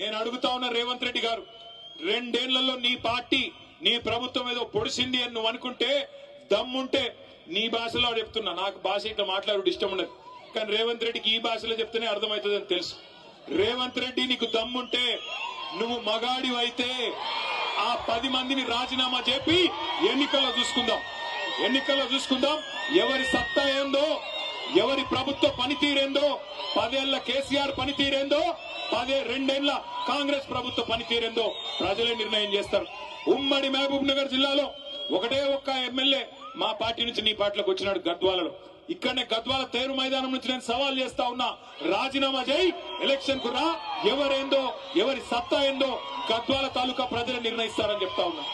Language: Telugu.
నేను అడుగుతా ఉన్నా రేవంత్ రెడ్డి గారు రెండేళ్ళలో నీ పార్టీ నీ ప్రభుత్వం ఏదో పొడిసింది అని నువ్వు అనుకుంటే దమ్ముంటే నీ భాషలో చెప్తున్నా. నాకు భాష ఇట్లా మాట్లాడు ఇష్టం ఉండదు. కానీ రేవంత్ రెడ్డికి ఈ భాషలో చెప్తేనే అర్థమవుతుంది అని తెలుసు. రేవంత్ రెడ్డి నీకు దమ్ముంటే నువ్వు మగాడి అయితే ఆ పది మందిని రాజీనామా చెప్పి ఎన్నికల్లో చూసుకుందాం. ఎన్నికల్లో చూసుకుందాం. ఎవరి సత్తా ఏందో ఎవరి ప్రభుత్వ పనితీరేందో పదేళ్ళ కేసీఆర్ పనితీరేందో పదే రెండేళ్ళ కాంగ్రెస్ ప్రభుత్వ పనితీరేందో ప్రజలే నిర్ణయం చేస్తారు. ఉమ్మడి మహబూబ్ నగర్ జిల్లాలో ఒకటే ఒక్క ఎమ్మెల్యే మా పార్టీ నుంచి నీ పార్టీలోకి వచ్చినాడు గద్వాలలో. ఇక్కడనే గద్వాల తేరు మైదానం నుంచి నేను సవాల్ చేస్తా ఉన్నా. రాజీనామా చేయి ఎలక్షన్కు రా. ఎవరేందో ఎవరి సత్తా ఏందో గద్వాల తాలూకా ప్రజలు నిర్ణయిస్తారని చెప్తా ఉన్నా.